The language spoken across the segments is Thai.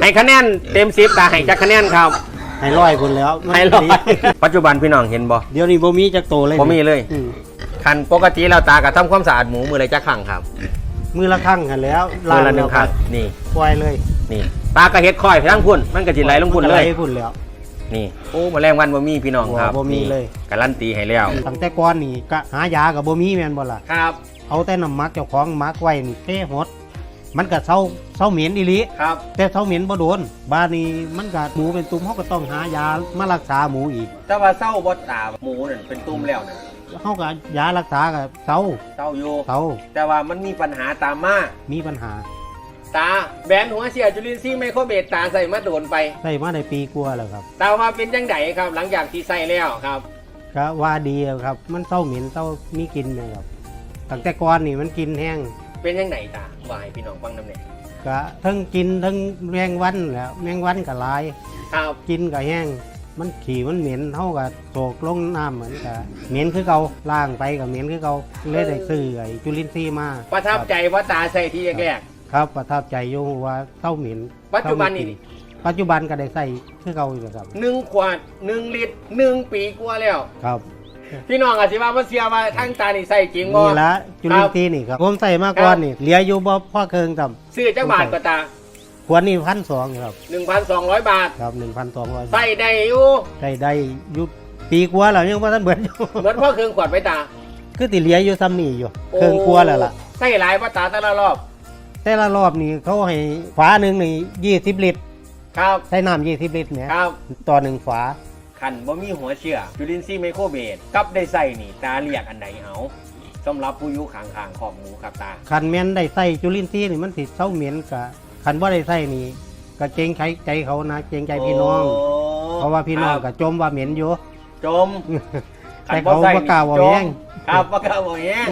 ให้คะแนนเต็มสิบตาให้จักคะแนนครับให้ร้อยคนแล้วมันให้ร้อยปัจจุบันพี่น้องเห็นบ่เดี๋ยวนี้บ่มีจักโตเลยบ่มีเลยอืมคันปกติเราตากับทำความสะอาดหมูมือละจักครั้งครับมือละครั้งกันแล้วมือละหนึ่งครั้งแล้วนี่ก็ปล่อยเลยนี่ตากระเฮ็ดคอยไปทั้งพุ่นมันก็สิไหลลงพุ่นเลยไหพุ่นแล้ว นี่โอ้แมลงวันบ่มีพี่น้องครับบ่มีนี่เลยการันตีให้แล้วตั้งแต่ก่อนนี่ก็หายากับบ่มีแม่นบ่ล่ะครับ เอาแต่น้ำมักเจ้าของมักไว้นี่เทหด มันก็เศร้าเศร้าเหม็นอีหลีครับ แต่เศร้าเหม็นบ่โดนบ้านนี้มันก็หมูเป็นตุ่มเฮาก็ต้องหายามารักษาหมูอีกแต่ว่าเศร้าบ่ตาหมูนั่นเป็นตุ่มแล้วนะเฮาก็ยารักษาก็เศร้าเศร้าอยู่เศร้าแต่ว่ามันมีปัญหาตามมามีปัญหา ตาแบนหัวเสียจุลินทรีย์ไมโครเบสตาใส่มาโดนไปได้มาได้ปีกว่าแล้วครับตาว่าเป็นจังไดครับ หลังจากที่ใส่แล้วครับก็ว่าดีแล้วครับ มันเศร้าเหม็นเศร้ามีกลินนะครับตั้งแต่ก่อนนี่มันกินแห้ง เป็นจังไดตาว่าให้พี่น้องฟังนำแหน่ก็ทั้งกินทั้งแมงวันแหล้วแมงวันก็หลาย ครับกินก็แห้ง มันขี่มันเหม็นเท่ากับโศกลงน้ำเหมือนกับเหม็นคือเก่าล่างไปกับเหม็นคือเก่าเลยได้ซื้อไอ้จุลินทรีย์มาประทับใจว่าตาใส่ที่แรก ครับประทับใจอยู่ว่าเศร้าเหม็นปัจจุบันนี่ปัจจุบันก็ได้ใส่คือเก่าอยู่ครับ ๆหนึ่งขวดหนึ่งลิตรหนึ่งปีกว่าแล้ว ครับ พี่น้องอาจสิว่าว่าเสียว่าทั้งตานี่ใส่จริงบ่นี่ละจุลินทรีย์นี่ครับผมใส่มาก่อนนี่เหลืออยู่บ่พ่อเคิงจซื้อจักบาทก็ตาำขวดนี่พันสองครับ1,200 บาทครับหนึ่งพันสองร้อยใส่ได้อยู่ได้ได้อยุปีกว่าแล้วยังว่าท่านเบิดอยู่เหมือนพ่อเครื่องขวดไปตาคือติเหลียอยู่ซ้ำนี่อยู่เคิงกลัวแล้วล่ะใส่หลายว่าตาแต่ละรอบ แต่ละรอบนี่เขาให้ฝาหนึ่งนี่ยี่สิบลิตรครับใช้น้ำยี่สิบลิตรเนี่ยครับต่อหนึ่งฝา ขันบ่มีหัวเชื่อจุลินทรีย์ไมโครเบสกับได้ใส่นี่ตาเรียกอันไหนเอาสำหรับผู้อยู่ข้างๆขอบหมูครับตา คันแม่นได้ใส่จุลินทรีย์นี่มันสิเศร้าเหม็นกะคันว่าได้ใส่นี่ก็เจงใจใจเขานะเจงใจพี่น้องโเพราะว่าพี่น้องคก็รับจมว่าเหม็นอยู่จมแต่เขาบ่กล้าว่าแห้งครับบ่กล้าว่าแห้ง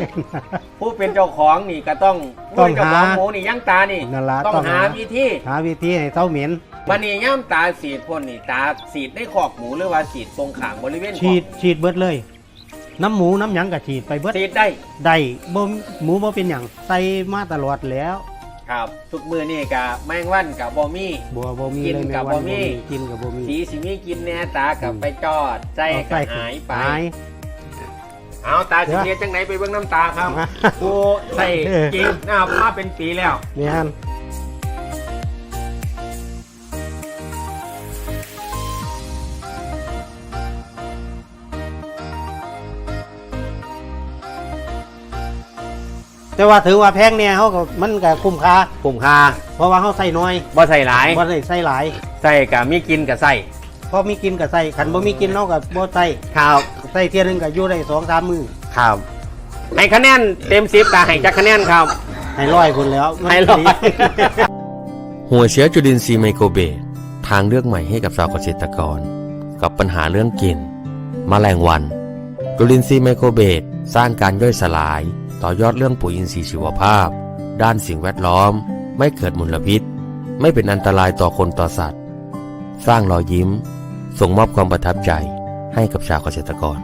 ผู้เป็นเจ้าของนี่ก็ต้องต้องผู้เป็นเจ้าของหาหมูนี่ยังตานี่นั่นล่ะต้องต้องหาหาวิธีหาวิธีให้เศร้าเหม็น วันนี้ย่ำตาสีดพ่นนี่ตาสีดในขอบหมูหรือว่าสีดตรงขางบริเวณขอบฉีดฉีดเบิดเลย น้ำหมูน้ำหยังก็ฉีดไปเบิดสีดได้ได้บ่หมูบ่เป็นหยังใส่มาตลอดแล้วครับ ทุกมือนี่กับแมงวันกับบอมี่ บัวบ่มีกินเลยแม่กับวันบ่มี กินกับบ่มีสีสิมีกินแน่ตากับอืมไปจอดใจก็หายไป หาย เอาตาเดี๋สิยวเรียนจังไหนไปเบื้องน้ำตาครับมากูใส่เออจริงนะครับมาเป็นปีแล้วเนี่ยฮัน แต่ว่าถือว่าแพงเนี่ยเขาก็มันก็คุ้มค่าคุ้มค่าเพราะว่าเขาใส่น้อยบ่ใส่หลายบ่ได้ใส่หลายใส่กับมีกินกับใส่พอมีกินก็ใส่ขันบ่มีกินเขาก็บ่ใส่ครับใส่เที่ยหนึงก็อยู่ได้สองสามมือครับให้คะแนนเต็มสิบตาให้จักคะแนนครับให้ร้อยคนแล้วมันให้ร้อยดีหัวเชื้อจุลินทรีย์ไมโครเบสทางเลือกใหม่ให้กับชาวเกษตรกร กับปัญหาเรื่องกลิ่นมแมลงวันจุลินทรีย์ไมโครเบสสร้างการย่อยสลาย ต่อยอดเรื่องปุ๋ยอินทรีย์ชีวภาพ ด้านสิ่งแวดล้อม ไม่เกิดมลพิษ ไม่เป็นอันตรายต่อคนต่อสัตว์ สร้างรอยยิ้ม ส่งมอบความประทับใจให้กับชาวเกษตรกร